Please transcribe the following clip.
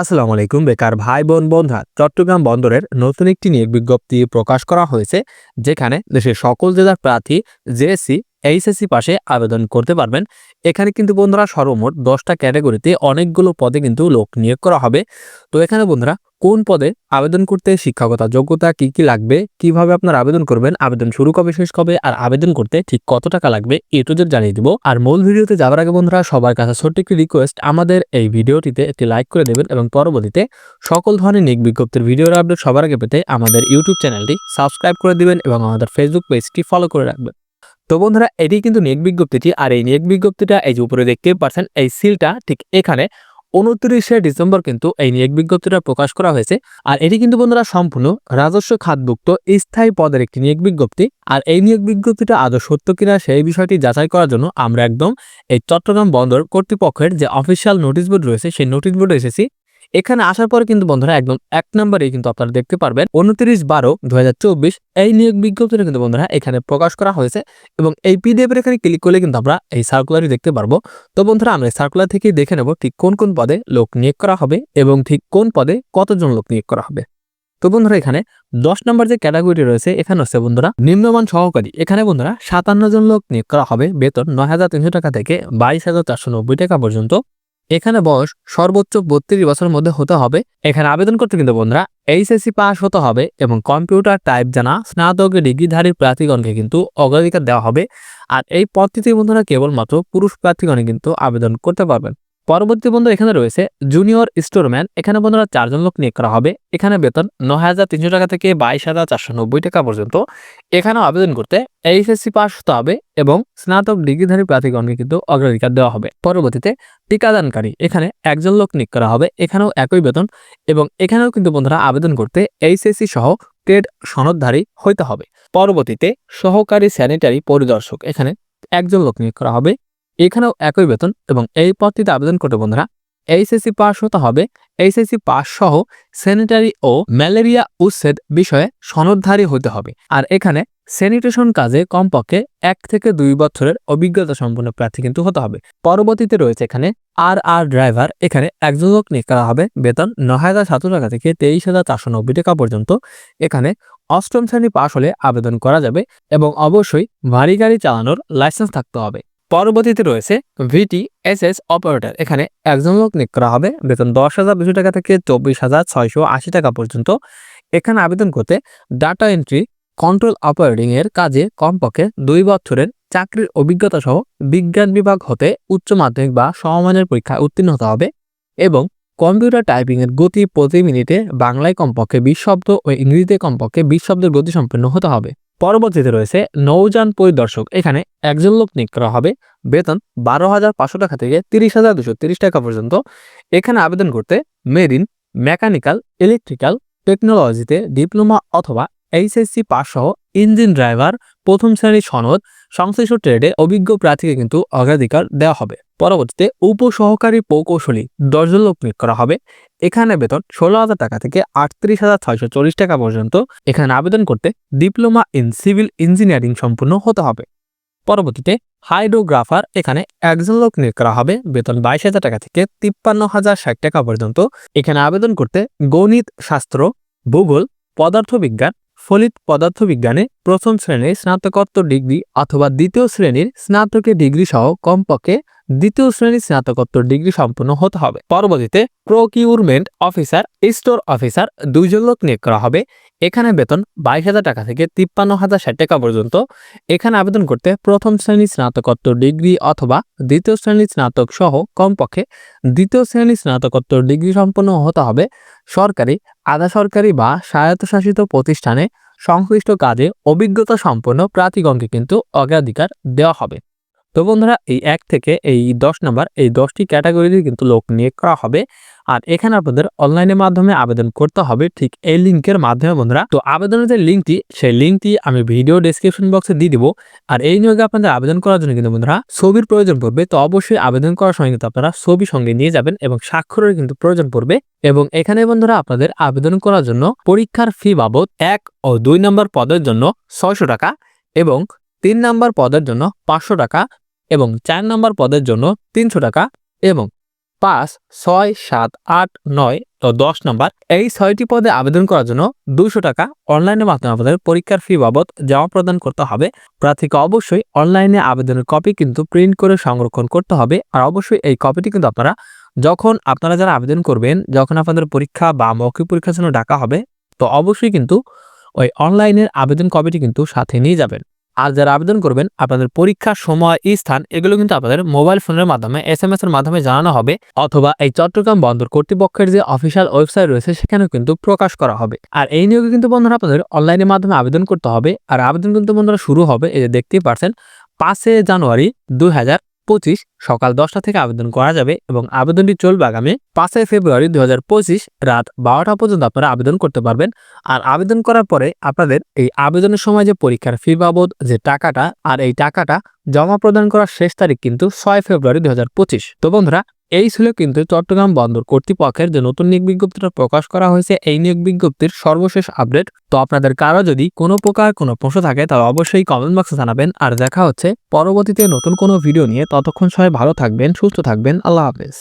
আসসালামু আলাইকুম, বেকার ভাই বোন বন্ধুরা। চট্টগ্রাম বন্দরের নতুন একটি নিয়োগ বিজ্ঞপ্তি প্রকাশ করা হয়েছে, যেখানে দেশের সকল জেলার প্রার্থী জেএসসি এইচএসসি পাশে আবেদন করতে পারবেন। এখানে কিন্তু বন্ধুরা সর্বমোট দশটা ক্যাটাগরিতে অনেকগুলো পদে কিন্তু লোক নিয়োগ করা হবে। তো এখানে বন্ধুরা কোন পদে আবেদন করতে শিক্ষাগত যোগ্যতা কি কি লাগবে, কীভাবে আপনার আবেদন করবেন, আবেদন শুরু কবে, শেষ কবে, আর আবেদন করতে ঠিক কত টাকা লাগবে এ টু জেড জানিয়ে দিব। আর মূল ভিডিওতে যাওয়ার আগে বন্ধুরা সবার কাছে ছোট্ট একটি রিকোয়েস্ট আমাদের এই ভিডিওটিতে একটি লাইক করে দেবেন এবং পরবর্তীতে সকল ধরনের নিক বিজ্ঞপ্তির ভিডিওর আপডেট সবার আগে পেতে আমাদের ইউটিউব চ্যানেলটি সাবস্ক্রাইব করে দিবেন এবং আমাদের ফেসবুক পেজটি ফলো করে রাখবেন। তো বন্ধুরা, এটি কিন্তু নিয়োগ বিজ্ঞপ্তিটি, আর এই নিয়োগ বিজ্ঞপ্তিটা এই যে উপরে দেখতে পাচ্ছেন, এই সিলটা ঠিক এখানে উনত্রিশে ডিসেম্বর কিন্তু এই নিয়োগ বিজ্ঞপ্তিটা প্রকাশ করা হয়েছে। আর এটি কিন্তু বন্ধুরা সম্পূর্ণ রাজস্ব খাতভুক্ত স্থায়ী পদের একটি নিয়োগ বিজ্ঞপ্তি। আর এই নিয়োগ বিজ্ঞপ্তিটা আদৌ সত্য কিনা সেই বিষয়টি যাচাই করার জন্য আমরা একদম এই চট্টগ্রাম বন্দর কর্তৃপক্ষের যে অফিসিয়াল নোটিশ বোর্ড রয়েছে, সেই নোটিশ বোর্ডে এসেছি। এখানে আসার পরে কিন্তু বন্ধুরা একদম এক নম্বরে কিন্তু আপনারা দেখতে পারবেন উনত্রিশ বারো দু এই নিয়োগ বিজ্ঞপ্তিটা কিন্তু বন্ধুরা এখানে প্রকাশ করা হয়েছে এবং এই পিডিএফ এখানে ক্লিক করলে কিন্তু আমরা এই সার্কুলারই দেখতে পারব। তো বন্ধুরা আমরা সার্কুলার থেকেই দেখে নেব ঠিক কোন কোন পদে লোক নিয়োগ করা হবে এবং ঠিক কোন পদে কতজন লোক নিয়োগ করা হবে। তো বন্ধুরা এখানে দশ নম্বর যে ক্যাটাগরি রয়েছে, এখানে হচ্ছে বন্ধুরা নিম্নমান সহকারী। এখানে বন্ধুরা সাতান্ন জন লোক নিয়োগ করা হবে। বেতন নয় হাজার তিনশো টাকা থেকে বাইশ হাজার চারশো নব্বই টাকা পর্যন্ত। এখানে বয়স সর্বোচ্চ বত্রিশ বছরের মধ্যে হতে হবে। এখানে আবেদন করতে কিন্তু বন্ধুরা এইচএসসি পাস হতে হবে এবং কম্পিউটার টাইপ জানা স্নাতক ডিগ্রিধারী প্রার্থীগণকে কিন্তু অগ্রাধিকার দেওয়া হবে। আর এই পদ্ধতি বন্ধুরা কেবলমাত্র পুরুষ প্রার্থীগণে কিন্তু আবেদন করতে পারবেন। পরবর্তী বন্ধু এখানে রয়েছে জুনিয়র স্টোরম্যান এখানে বন্ধুরা চারজন লোক নিয়োগ করা হবে। এখানে বেতন ন হাজার তিনশো টাকা থেকে বাইশ হাজার চারশো নব্বই টাকা পর্যন্ত। এখানেও আবেদন করতে এইচএসসি পাস হতে হবে এবং স্নাতক ডিগ্রিধারী প্রার্থীগণকে কিন্তু অগ্রাধিকার দেওয়া হবে। পরবর্তীতে টিকাদানকারী। এখানে একজন লোক নিয়োগ করা হবে। এখানেও একই বেতন এবং এখানেও কিন্তু বন্ধুরা আবেদন করতে এইচএসসি সহ ট্রেড সনদধারী হইতে হবে। পরবর্তীতে সহকারী স্যানিটারি পরিদর্শক। এখানে একজন লোক নিয়োগ করা হবে। এখানেও একই বেতন এবং এই পদটিতে আবেদন করতে বন্ধুরা। এইচএসসি পাস হতে হবে। এইচএসসি পাস সহ স্যানিটারি ও ম্যালেরিয়া উচ্ছেদ বিষয়ে সনদধারী হতে হবে। আর এখানে স্যানিটেশন কাজে কমপক্ষে এক থেকে দুই বছরের অভিজ্ঞতা সম্পন্ন প্রার্থী কিন্তু হতে হবে। পরবর্তীতে রয়েছে এখানে আর আর ড্রাইভার এখানে একজন লোক নিয়োগ করা হবে। বেতন ন হাজার সাতশো টাকা থেকে তেইশ হাজার চারশো নব্বই টাকা পর্যন্ত। এখানে অষ্টম শ্রেণি পাশ হলে আবেদন করা যাবে এবং অবশ্যই ভারী গাড়ি চালানোর লাইসেন্স থাকতে হবে। পরবর্তীতে রয়েছে ভিটি এস এস অপারেটর এখানে একজন লোক নিয়োগ করা হবে। বেতন দশ হাজার দুশো টাকা থেকে চব্বিশ হাজার ছয়শো আশি টাকা পর্যন্ত। এখানে আবেদন করতে ডাটা এন্ট্রি কন্ট্রোল অপারেটিং এর কাজে কমপক্ষে দুই বছরের চাকরির অভিজ্ঞতা সহ বিজ্ঞান বিভাগ হতে উচ্চ মাধ্যমিক বা সমমানের পরীক্ষায় উত্তীর্ণ হতে হবে এবং কম্পিউটার টাইপিং এর গতি প্রতি মিনিটে বাংলায় কমপক্ষে বিশ শব্দ ও ইংরেজিতে কমপক্ষে বিশ শব্দের গতি সম্পন্ন হতে হবে। পরবর্তীতে রয়েছে নৌযান পরিদর্শক এখানে একজন লোক নিয়োগ করা হবে। বেতন বারো হাজার পাঁচশো টাকা থেকে তিরিশ হাজার দুশো তিরিশ টাকা পর্যন্ত। এখানে আবেদন করতে মেরিন, মেকানিক্যাল, ইলেকট্রিক্যাল, টেকনোলজিতে ডিপ্লোমা অথবা এইচএসসি পাস সহ ইঞ্জিন ড্রাইভার প্রথম শ্রেণির সনদ সংশ্লিষ্ট ট্রেডে অভিজ্ঞ প্রার্থীকে কিন্তু অগ্রাধিকার দেওয়া হবে। পরবর্তীতে উপসহকারী প্রকৌশলী দশজন লোক নিয়োগ করা হবে। এখানে বেতন ষোলো হাজার টাকা থেকে আটত্রিশ হাজার ছয়শো চল্লিশ টাকা পর্যন্ত। এখানে আবেদন করতে ডিপ্লোমা ইন সিভিল ইঞ্জিনিয়ারিং সম্পূর্ণ হতে হবে। পরবর্তীতে হাইড্রোগ্রাফার, এখানে একজন লোক নিয়োগ করা হবে। বেতন বাইশ হাজার টাকা থেকে তিপ্পান্ন হাজার ষাট টাকা পর্যন্ত। এখানে আবেদন করতে গণিত, শাস্ত্র, ভূগোল, পদার্থবিজ্ঞান ফলিত পদার্থবিজ্ঞানে প্রথম শ্রেণির স্নাতকোত্তর ডিগ্রি অথবা দ্বিতীয় শ্রেণির স্নাতকের ডিগ্রি সহ কমপক্ষে দ্বিতীয় শ্রেণির স্নাতকোত্তর ডিগ্রি সম্পন্ন হতে হবে। পরবর্তীতে প্রকিউরমেন্ট অফিসার, স্টোর অফিসার দুইজন লোক নিয়োগ করা হবে। এখানে বেতন বাইশ হাজার টাকা থেকে তিপ্পান্ন হাজার ষাট টাকা পর্যন্ত। এখানে আবেদন করতে প্রথম শ্রেণির স্নাতকোত্তর ডিগ্রি অথবা দ্বিতীয় শ্রেণির স্নাতক সহ কমপক্ষে দ্বিতীয় শ্রেণির স্নাতকোত্তর ডিগ্রি সম্পন্ন হতে হবে। সরকারি আধা সরকারি বা স্বায়ত্তশাসিত প্রতিষ্ঠানে সংশ্লিষ্ট কাজে অভিজ্ঞতা সম্পন্ন প্রার্থীগণকে কিন্তু অগ্রাধিকার দেওয়া হবে। তো বন্ধুরা, এই এক থেকে এই দশ নাম্বার, এই দশটি ক্যাটাগরিতে কিন্তু লোক নিয়োগ করা হবে। আর এখানে আপনাদের অনলাইনের মাধ্যমে আবেদন করতে হবে, ঠিক এই লিঙ্কের মাধ্যমে বন্ধুরা। তো আবেদনের যে লিঙ্কটি সেই লিঙ্কটি আমি ভিডিও ডেসক্রিপশন বক্সে দিয়ে দিব। আর এই নিয়োগে আপনাদের আবেদন করার জন্য কিন্তু বন্ধুরা, ছবির প্রয়োজন পড়বে। তো অবশ্যই আবেদন করার সময় কিন্তু আপনারা ছবি সঙ্গে নিয়ে যাবেন এবং স্বাক্ষরের কিন্তু প্রয়োজন পড়বে। এবং এখানে বন্ধুরা, আপনাদের আবেদন করার জন্য পরীক্ষার ফি বাবদ এক ও দুই নম্বর পদের জন্য ছয়শো টাকা এবং তিন নম্বর পদের জন্য পাঁচশো টাকা এবং চার নম্বর পদের জন্য তিনশো টাকা এবং পাঁচ, ছয়, সাত, আট, নয় ও দশ নম্বর এই ছয়টি পদে আবেদন করার জন্য দুশো টাকা অনলাইনের মাধ্যমে আপনাদের পরীক্ষার ফি বাবদ জমা প্রদান করতে হবে। প্রার্থীকে অবশ্যই অনলাইনে আবেদনের কপি কিন্তু প্রিন্ট করে সংরক্ষণ করতে হবে। আর অবশ্যই এই কপিটি কিন্তু আপনারা যখন আপনারা যারা আবেদন করবেন, যখন আপনাদের পরীক্ষা বা মৌখিক পরীক্ষার জন্য ডাকা হবে, তো অবশ্যই কিন্তু ওই অনলাইনের আবেদন কপিটি কিন্তু সাথে নিয়ে যাবেন। আর যারা আবেদন করবেন, আপনাদের পরীক্ষা, সময়, স্থান, এগুলো কিন্তু আপনাদের মোবাইল ফোনের মাধ্যমে এস এম এস এর মাধ্যমে জানানো হবে অথবা এই চট্টগ্রাম বন্দর কর্তৃপক্ষের যে অফিসিয়াল ওয়েবসাইট রয়েছে, সেখানেও কিন্তু প্রকাশ করা হবে। আর এই নিয়োগে কিন্তু বন্ধুরা আপনাদের অনলাইনের মাধ্যমে আবেদন করতে হবে। আর আবেদন কিন্তু বন্ধুরা শুরু হবে, এই যে দেখতেই পারছেন, পাঁচে জানুয়ারি দুই হাজার পঁচিশ সকাল দশটা থেকে আবেদন করা যাবে এবং আবেদনটি চলবে আগামী পাঁচই ফেব্রুয়ারি দু হাজার পঁচিশ রাত বারোটা পর্যন্ত আপনারা আবেদন করতে পারবেন। আর আবেদন করার পরে আপনাদের এই আবেদনের সময় যে পরীক্ষার ফি বাবদ, যে টাকাটা, আর এই টাকাটা জমা প্রদান করার শেষ তারিখ কিন্তু ছয় ফেব্রুয়ারি দু হাজার পঁচিশ। তো বন্ধুরা এই ছিল কিন্তু চট্টগ্রাম বন্দর কর্তৃপক্ষের যে নতুন নিয়োগ বিজ্ঞপ্তিটা প্রকাশ করা হয়েছে, এই নিয়োগ বিজ্ঞপ্তির সর্বশেষ আপডেট। তো আপনাদের কারও যদি কোনো প্রকার কোনো প্রশ্ন থাকে, তাহলে অবশ্যই কমেন্ট বক্সে জানাবেন। আর দেখা হচ্ছে পরবর্তীতে নতুন কোনো ভিডিও নিয়ে। ততক্ষণ সবাই ভালো থাকবেন, সুস্থ থাকবেন। আল্লাহ হাফেজ।